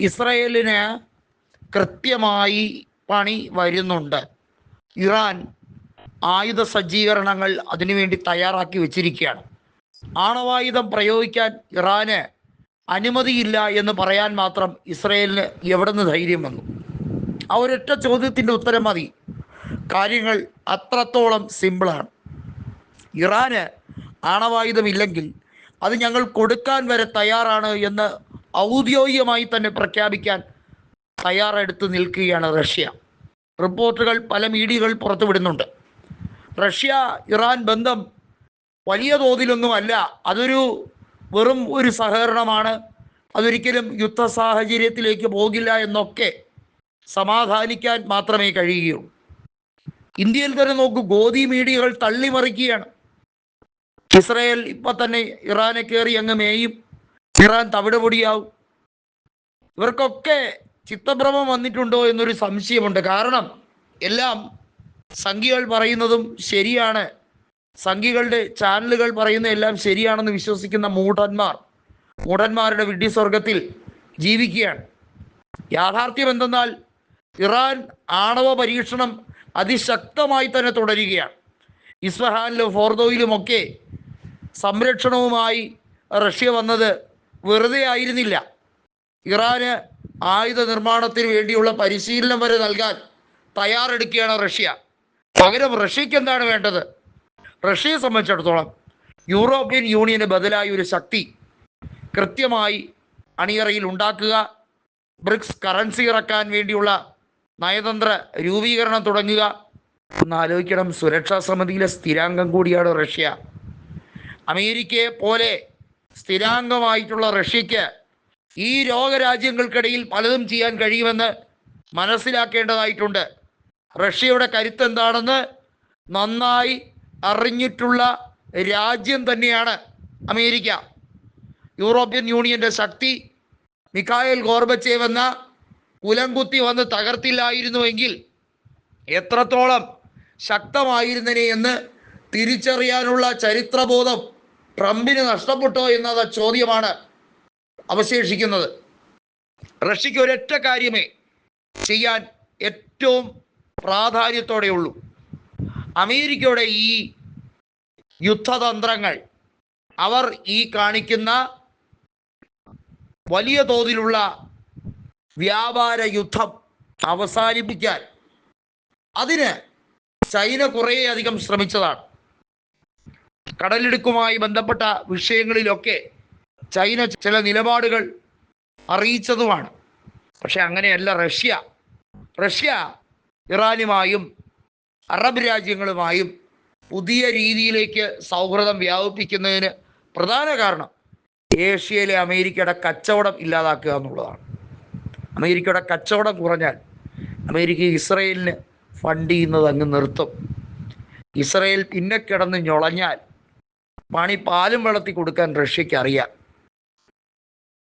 ഇസ്രയേലിന് കൃത്യമായി പണി വരുന്നുണ്ട്. ഇറാൻ ആയുധ സജ്ജീകരണങ്ങൾ അതിനുവേണ്ടി തയ്യാറാക്കി വെച്ചിരിക്കുകയാണ്. ആണവായുധം പ്രയോഗിക്കാൻ ഇറാന് അനുമതിയില്ല എന്ന് പറയാൻ മാത്രം ഇസ്രയേലിന് എവിടെ നിന്ന് ധൈര്യം വന്നു? ആ ഒരൊറ്റ ചോദ്യത്തിന്റെ ഉത്തരം മതി. കാര്യങ്ങൾ അത്രത്തോളം സിമ്പിളാണ്. ഇറാന് ആണവായുധമില്ലെങ്കിൽ അത് ഞങ്ങൾ കൊടുക്കാൻ വരെ തയ്യാറാണ് എന്ന് ഔദ്യോഗികമായി തന്നെ പ്രഖ്യാപിക്കാൻ തയ്യാറെടുത്ത് നിൽക്കുകയാണ് റഷ്യ. റിപ്പോർട്ടുകൾ പല മീഡിയകൾ പുറത്തുവിടുന്നുണ്ട്. റഷ്യ ഇറാൻ ബന്ധം വലിയ തോതിലൊന്നുമല്ല. അതൊരു വെറും ഒരു സഹകരണമാണ്. അതൊരിക്കലും യുദ്ധ സാഹചര്യത്തിലേക്ക് പോകില്ല എന്നൊക്കെ സമാധാനിക്കാൻ മാത്രമേ കഴിയുകയുള്ളൂ. ഇന്ത്യയിൽ തന്നെ നോക്കൂ ഗോതി മീഡിയകൾ തള്ളിമറിക്കുകയാണ്. ഇസ്രയേൽ ഇപ്പൊ തന്നെ ഇറാനെ കയറി അങ്ങ് മേയും. ഇറാൻ തവിട് പൊടിയാവും ഇവർക്കൊക്കെ ചിത്തഭ്രമം വന്നിട്ടുണ്ടോ എന്നൊരു സംശയമുണ്ട്. കാരണം എല്ലാം സംഖ്യകൾ പറയുന്നതും ശരിയാണ്. സംഖ്യകളുടെ ചാനലുകൾ പറയുന്ന എല്ലാം ശരിയാണെന്ന് വിശ്വസിക്കുന്ന മൂഢന്മാർ മൂഢന്മാരുടെ വിഡ്ഢിസ്വർഗത്തിൽ ജീവിക്കുകയാണ്. യാഥാർത്ഥ്യം എന്തെന്നാൽ ഇറാൻ ആണവ പരീക്ഷണം അതിശക്തമായി തന്നെ തുടരുകയാണ്. ഇസ്ഫഹാനിലും ഫോർദോയിലുമൊക്കെ സംരക്ഷണവുമായി റഷ്യ വന്നത് വെറുതെ ആയിരുന്നില്ല. ഇറാന് ആയുധ നിർമ്മാണത്തിന് വേണ്ടിയുള്ള പരിശീലനം വരെ നൽകാൻ തയ്യാറെടുക്കുകയാണ് റഷ്യ. പകരം റഷ്യക്ക് എന്താണ് വേണ്ടത്? റഷ്യയെ സംബന്ധിച്ചിടത്തോളം യൂറോപ്യൻ യൂണിയന് ബദലായി ഒരു ശക്തി കൃത്യമായി അണിയറയിൽ ഉണ്ടാക്കുക ബ്രിക്സ് കറൻസി ഇറക്കാൻ വേണ്ടിയുള്ള നയതന്ത്ര രൂപീകരണം തുടങ്ങുക. ഒന്ന് ആലോചിക്കണം സുരക്ഷാ സമിതിയിലെ സ്ഥിരാംഗം കൂടിയാണ് റഷ്യ. അമേരിക്കയെ പോലെ സ്ഥിരാംഗമായിട്ടുള്ള റഷ്യക്ക് ഈ ലോകരാജ്യങ്ങൾക്കിടയിൽ പലതും ചെയ്യാൻ കഴിയുമെന്ന് മനസ്സിലാക്കേണ്ടതായിട്ടുണ്ട്. റഷ്യയുടെ കരുത്ത് എന്താണെന്ന് നന്നായി അറിഞ്ഞിട്ടുള്ള രാജ്യം തന്നെയാണ് അമേരിക്ക. യൂറോപ്യൻ യൂണിയന്റെ ശക്തി മിക്കായൽ ഗോർബച്ചേവ് എന്ന കുലംകുത്തി വന്ന് തകർത്തില്ലായിരുന്നുവെങ്കിൽ എത്രത്തോളം ശക്തമായിരുന്നനെ എന്ന് തിരിച്ചറിയാനുള്ള ചരിത്രബോധം ട്രംപിന് നഷ്ടപ്പെട്ടോ എന്നത് ചോദ്യമാണ് അവശേഷിക്കുന്നത്. റഷ്യക്ക് ഒരൊറ്റ കാര്യമേ ചെയ്യാൻ ഏറ്റവും പ്രാധാന്യത്തോടെയുള്ളൂ. അമേരിക്കയുടെ ഈ യുദ്ധതന്ത്രങ്ങൾ അവർ ഈ കാണിക്കുന്ന വലിയ തോതിലുള്ള വ്യാപാര യുദ്ധം അവസാനിപ്പിക്കാൻ അതിന് ചൈന കുറേയധികം ശ്രമിച്ചതാണ്. കടലിടുക്കുമായി ബന്ധപ്പെട്ട വിഷയങ്ങളിലൊക്കെ ചൈന ചില നിലപാടുകൾ അറിയിച്ചതുമാണ്. പക്ഷെ അങ്ങനെയല്ല റഷ്യ. റഷ്യ ഇറാനുമായും അറബ് രാജ്യങ്ങളുമായും പുതിയ രീതിയിലേക്ക് സൗഹൃദം വ്യാപിപ്പിക്കുന്നതിന് പ്രധാന കാരണം ഏഷ്യയിലെ അമേരിക്കയുടെ കച്ചവടം ഇല്ലാതാക്കുക എന്നുള്ളതാണ്. അമേരിക്കയുടെ കച്ചവടം കുറഞ്ഞാൽ അമേരിക്ക ഇസ്രയേലിന് ഫണ്ട് ചെയ്യുന്നത് അങ്ങ് നിർത്തും. ഇസ്രയേൽ പിന്നെ കിടന്ന് ഞൊളഞ്ഞാൽ പണി പാലും വെള്ളത്തിൽ കൊടുക്കാൻ റഷ്യക്ക് അറിയാം.